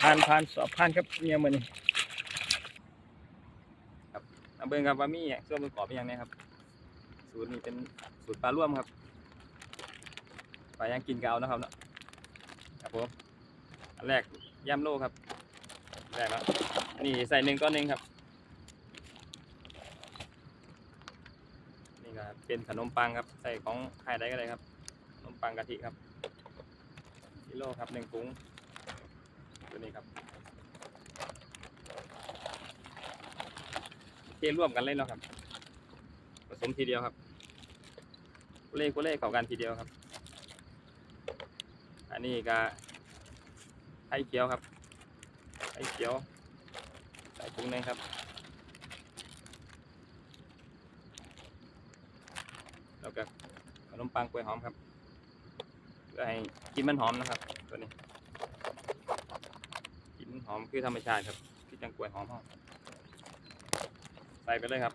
ผ่านผ่านสอบผ่านครับเนี่ยมือนี่ครับเอาเบิ่งครับว่ามีอย่างส่วนประกอบเป็นย่างไรครับ สูตรนี้เป็นสูตรปลาร่วมครับปลาย่างกินเกเอนะครับเนาะครับผมอันแรกย่ำโลครับแรกแล้วนี่ใส่หนึ่งก้อนหนึ่งครับนี่ก็เป็นขนมปังครับใส่ของใครได้ก็ได้ครับขนมปังกะทิครับกิโลครับหนึ่งกุ้ง ตัวนี้ครับเทร่วมกันเลยเนาะครับ ผสมทีเดียวครับกุเล่กุเล่เข้ากันทีเดียวครับ อันนี้ก็ไข่เขียวครับไข่เขียวใส่ถุงหนึงครับ แล้วก็ขนมปังกล้วยหอมครับเพื่อให้กินมันหอมนะครับ ตัวนี้ หอมคือธรรมชาติครับคือจังกวยหอมหอมใส่ไปเลยครับ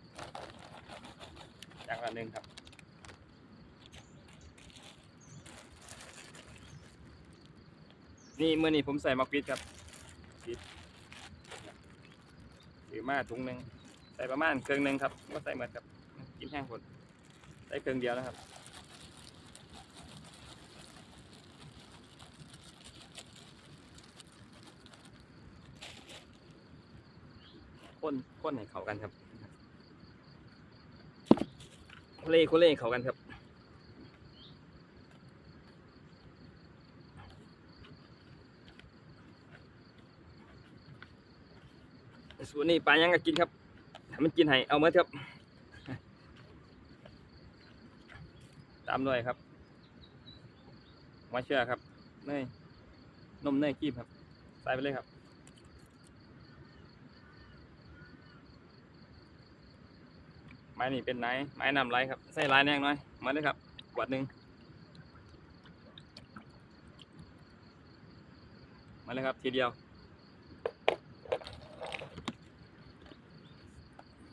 อย่างละหนึ่งครับนี่เมื่อนี้ผมใส่มักฟิดครับฟิดหรือมาถุงหนึ่งใส่ประมาณเครื่องหนึ่งครับก็ใส่หมดครับกินแห้งหมดได้เครื่องเดียวนะครับ ข้นข้นให้เขากันครับเล่โคเล่เขากันครับส่วนนี้ปลายังก็กินครับถ้ามันกินให้เอาเมื่อครับ ตามด้วยครับมาเชื่อครับเนยนมเนยกีบครับ ใส่ไปเลยครับ ไม้นี่เป็นไหนไม้นำไรครับใส่ลายแนงหน่อยมาเลยครับขวดหนึ่งมาเลยครับทีเดียว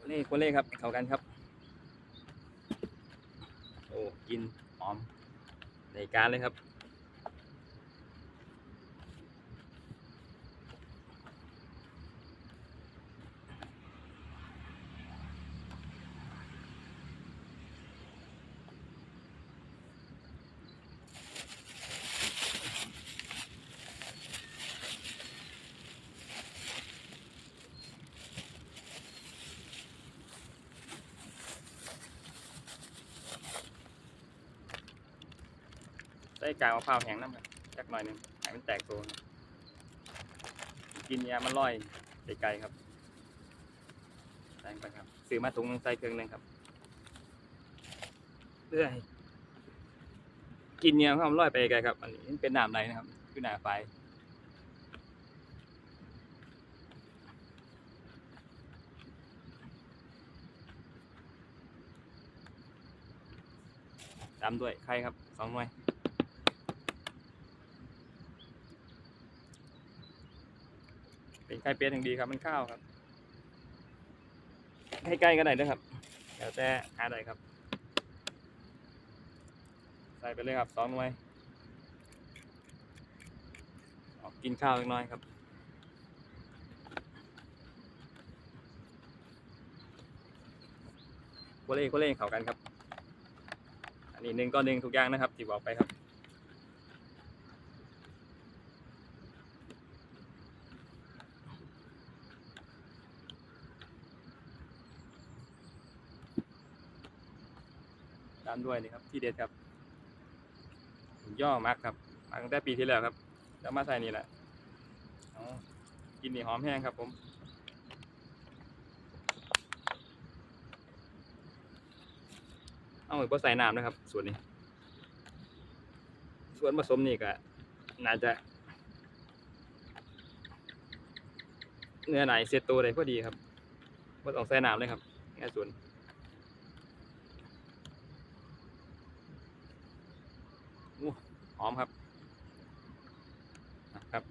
เล่คนเล่ครับเข้ากันครับโอ้กินหอมในการเลยครับ ใส่กากมะพร้าวแห้งน้ำครับจักหน่อยหนึ่งให้มันแตกตัวกินยามันลอยไกลๆครับใส่ไปครับซื้อมาถุงนึงใส่เครื่องหนึงครับเพื่อให้กินเนี่ยความนลอยไปไกลครับ อันนี้เป็นน้ำไหลนะครับคือหนาไฟตามด้วยไข่ครับสองหน่วย เป็นไข่เป็ดอย่างดีครับมันข้าวครับให้ใกล้ก็ได้นะครับแล้วแต่หาได้ครับ ใส่ไปเลยครับสองหน่วยออกกินข้าวเล็กน้อยครับโคเล่โคเล่เข้ากันครับ อันนี้หนึ่งก็หนึ่งทุกอย่างนะครับที่บอกไปครับามด้วยนี่ครับ ที่เด็ดครับ ย่อมักครับมาตั้งแต่ปีที่แล้วครับ แล้วมาใส่นี่แหละกินนี่หอมแห้งครับผมเอาไปใส่น้ำนะครับ ส่วนนี้ ส่วนผสมนี่ก็น่าจะ เนื้อไหนเซตตัวได้พอดีครับไม่ต้องใส่น้ำเลยครับแค่ส่วน หอมครับนะครับ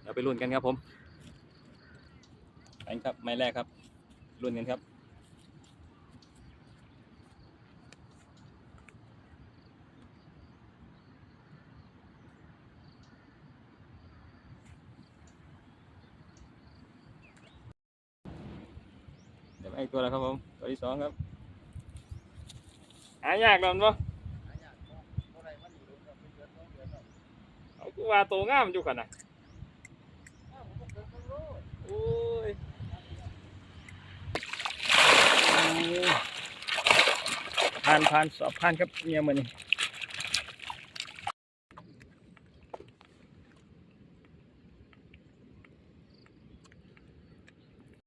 เดี๋ยวไปรุ่นกันครับผมไปครับไม้แรกครับรุ่นกันครับเด็ไอ้ตัวแล้วครับผม ตัวที่สองครับหายากหน่อยมั้ ว่าโตงามอยู่กันนะโอ้ยผ่านผ่านสอบผ่านครับเมียมันนี่